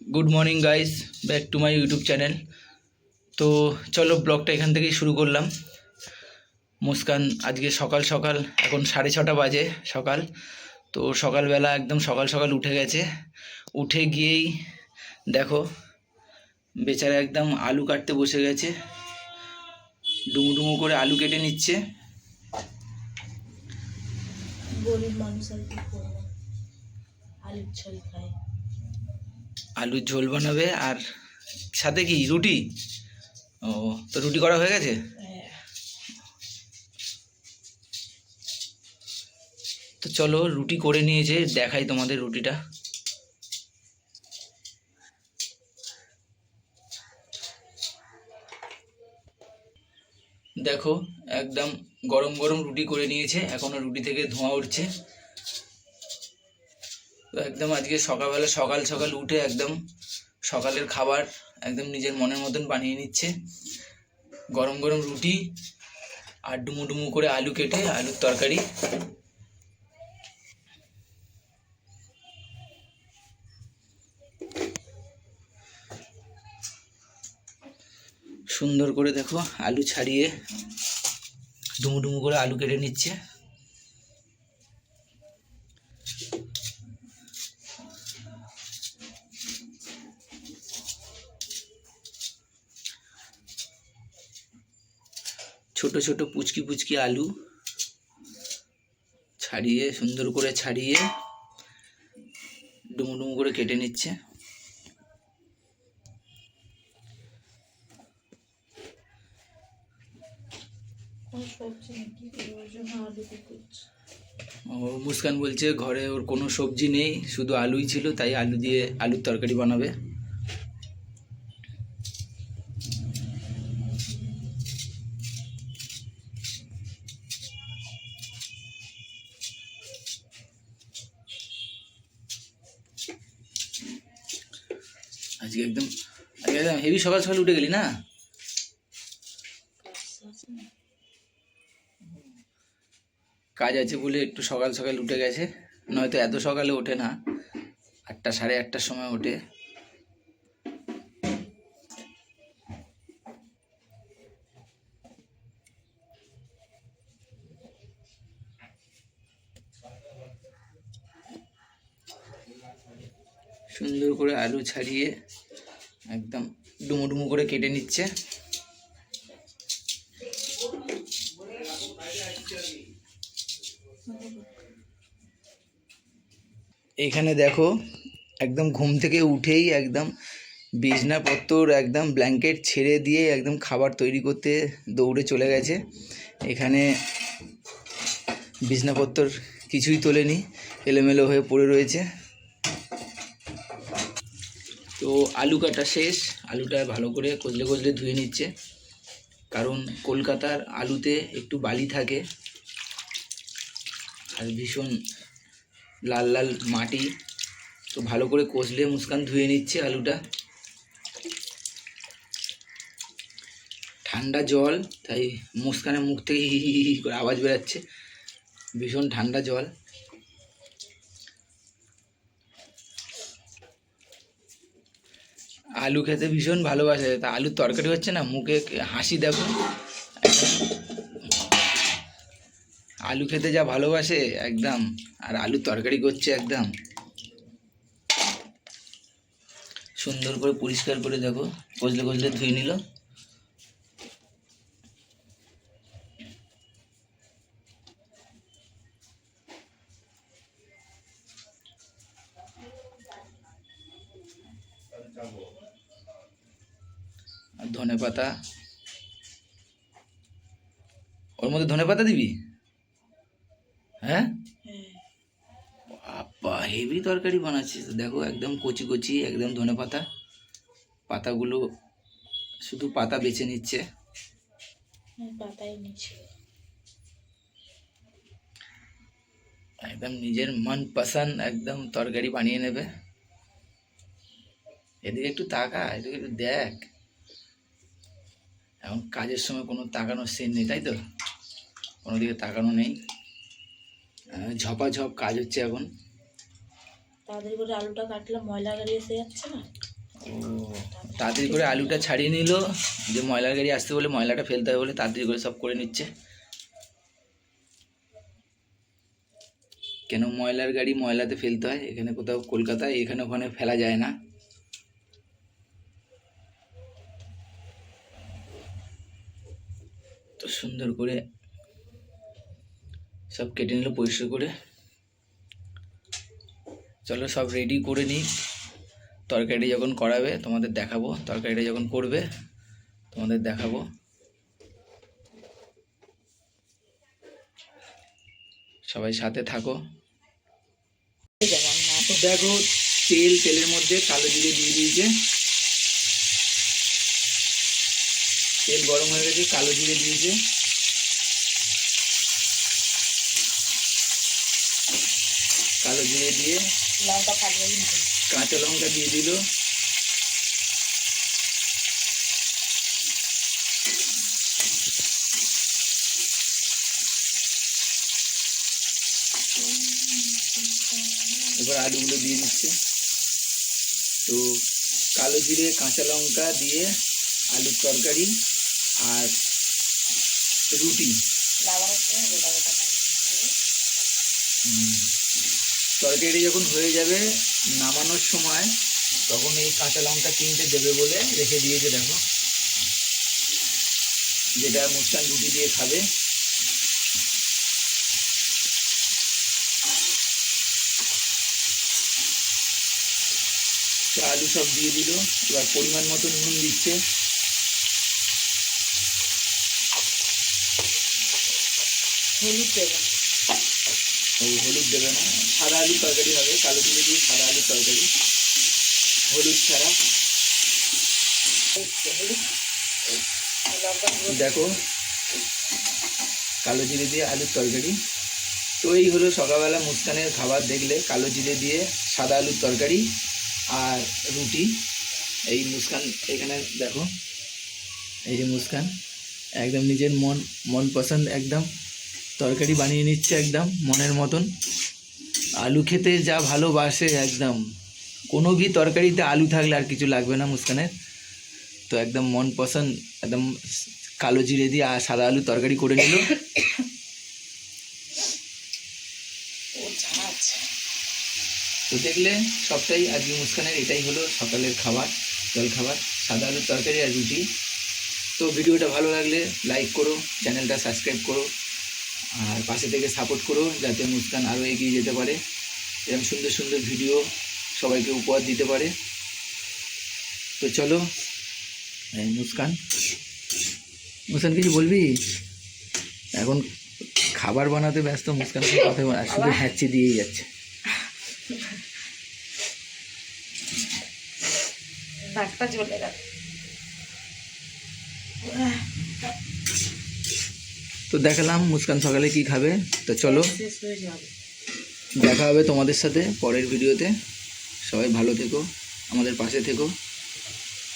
Good morning guys back to my YouTube channel তো চলো ব্লগটা এখান থেকেই শুরু করলাম। মুস্কান, আজকে সকাল সকাল, এখন সাড়ে ছটা বাজে সকাল। তো সকালবেলা একদম সকাল সকাল উঠে গেছে। উঠে গিয়েই দেখো, বেচারা একদম আলু কাটতে বসে গেছে। ডুমু ডুমু করে আলু কেটে নিচ্ছে। গরিব মানুষ আলুর ঝোল খায়। আলুর ঝোল বানাবে আর সাথে কি, রুটি? ও, তো রুটি করা হয়ে গেছে? তো চলো, রুটি করে নিয়েছে দেখাই তোমাদের রুটিটা। দেখো, একদম গরম গরম রুটি করে নিয়েছে, এখনও রুটি থেকে ধোঁয়া উঠছে। তো একদম আজকে সকালবেলা সকাল সকাল উঠে একদম সকালের খাবার একদম নিজের মনের মতন বানিয়ে নিচ্ছে। গরম গরম রুটি আর ডুমু ডুমু করে আলু কেটে আলুর তরকারি। সুন্দর করে দেখো আলু ছাড়িয়ে ডুমু ডুমু করে আলু কেটে নিচ্ছে। ছোট ছোট পুচকি পুচকি আলু ছাড়িয়ে সুন্দর করে ছাড়িয়ে ডুমু ডুমু করে কেটে নিচ্ছে। ও মুস্কান বলছে ঘরে ওর কোনো সবজি নেই শুধু আলুই ছিল তাই আলু দিয়ে আলুর তরকারি বানাবে। আজকে একদম আজকে একদম হেভি সকাল সকাল উঠে গেলি না? কাজ আছে বলে একটু সকাল সকাল উঠে গেছে, নয়তো এত সকালে ওঠে না, আটটা সাড়ে আটটার সময় ওঠে। সুন্দর করে আলু ছাড়িয়ে একদম ডুমো ডুমো করে কেটে নিচ্ছে। এখানে দেখো, একদম ঘুম থেকে উঠেই একদম বিছনাপত্তর, একদম ব্ল্যাঙ্কেট ছেড়ে দিয়ে একদম খাবার তৈরি করতে দৌড়ে চলে গেছে। এখানে বিছনাপত্তর কিছুই তোলেনি, এলোমেলো হয়ে পড়ে রয়েছে। তো আলু কাটা শেষ। আলুটা ভালো করে কচলে কচলে ধুয়ে নিচ্ছে। কারণ কলকাতার আলুতে একটু বালি থাকে। আর ভীষণ লাল লাল মাটি। তো ভালো করে কষলে মুস্কান ধুয়ে নিচ্ছে আলুটা। ঠান্ডা জল, তাই মুস্কানের মুখ থেকে হি হি হি করে আওয়াজ বেরাচ্ছে। ভীষণ ঠান্ডা জল। আলু খেতে ভীষণ ভালোবাসে। তা আলুর তরকারি হচ্ছে না, মুখে হাসি দেখো। আলু খেতে যা ভালোবাসে, একদম। আর আলুর তরকারি করছে একদম। সুন্দর করে পরিষ্কার করে দেখো, কচলে কচলে ধুয়ে নিল। ধনে পাতা ওর মধ্যে ধনে পাতা দিবি? হ্যাঁ? হ্যাঁ বাবা হেভি তরকারি বানাচ্ছিস। দেখো একদম কচি কচি একদম ধনে পাতা পাতাগুলো শুধু পাতা বেছে নিচ্ছে। আমি পাতাই নিচ্ছি। একদম নিজের মন পছন্দ একদম তরকারি বানিয়ে নেবে। এদিকে একটু তাকা এদিকে একটু দেখ। এখন কাজের সময় কোনো তাকানোর সিন নেই তাই তো? কোনো দিকে তাকানো নেই। ঝপাঝপ কাজ হচ্ছে এখন। তাড়াতাড়ি করে আলুটা কাটলে ময়লা গাড়ি এসে যাচ্ছে না? তাড়াতাড়ি করে আলুটা ছাড়িয়ে নিল যে ময়লার গাড়ি আসতে বলে ময়লাটা ফেলতে হবে বলে তাড়াতাড়ি করে সব করে নিচ্ছে। কেন ময়লার গাড়ি ময়লাতে ফেলতে হয়? এখানে কোথাও কলকাতায় এখানে ওখানে ফেলা যায় না। সুন্দর করে সব কেটে নিল, পরিষ্কার করে। চলো সব রেডি করে নিই। তরকারিটা যখন করাবে, তোমাদের দেখাবো। তরকারিটা যখন করবে, তোমাদের দেখাবো। সবাই সাথে থাকো। দেখো, তেল, তেলের মধ্যে কালো জিরে দিয়ে দিয়েছে। তেল গরম হয়ে গেছে কালো জিরে দিয়েছে। কালো জিরে দিয়ে লঙ্কা কাঁচা লঙ্কা দিয়ে দিল। এবার আলুগুলো দিয়ে দিচ্ছে। তো কালো জিরে কাঁচা লঙ্কা দিয়ে আলুর তরকারি। আর রুটি। তরকারি যখন হয়ে যাবে নামানোর সময়, তখন এই কাঁচা লঙ্কা তিনটে দেবে বলে রেখে দিয়েছে, দেখো। যেটা মুস্কান রুটি দিয়ে খাবে। আলু সব দিয়ে দিল। এবার পরিমাণ মতো নুন দিচ্ছে। হলুদ দেবেন ওই হলুদ দেবে না, সাদা আলু তরকারি হবে, কালো জিরে দিয়ে সাদা আলু তরকারি, হলুদ ছাড়া। দেখো, কালো জিরে দিয়ে আলুর তরকারি। তো এই হলো সকালবেলা মুস্কানের খাবার, দেখলে কালো জিরে দিয়ে সাদা আলুর তরকারি আর রুটি। এই মুস্কান এখানে দেখো, এই যে মুস্কান, একদম নিজের মন মন পছন্দ, একদম তরকারি বানিয়ে নিচ্ছে একদম মনের মতন। আলু খেতে যা ভালোবাসে একদম। কোনো ভি তরকারিতে আলু থাকলে আর কিছু লাগবে না মুস্কানের। তো একদম মন পছন্দ একদম কালো জিরে দিয়ে আর সাদা আলু তরকারি করে নিল। ও তো দেখলে সবটাই আজকে মুস্কানের এটাই হলো সকালের খাবার জল খাবার সাদা আলুর তরকারি আর রুটি। তো ভিডিওটা ভালো লাগলে লাইক করো চ্যানেলটা সাবস্ক্রাইব করো। আর পাশে থেকে সাপোর্ট করো যাতে মুস্কান আরও এগিয়ে যেতে পারে। এরকম সুন্দর সুন্দর ভিডিও সবাইকে উপহার দিতে পারে। তো চলো মুস্কান। মুস্কান কিছু বলবি? এখন খাবার বানাতে ব্যস্ত মুস্কান কথা শুধু হ্যাচি দিয়েই যাচ্ছে। জ্বলে গেল। তো দেখালাম মুস্কান সকালে কি খাবে। তো চলো, দেখা হবে তোমাদের সাথে পরের ভিডিওতে। সবাই ভালো থেকো, আমাদের পাশে থেকো।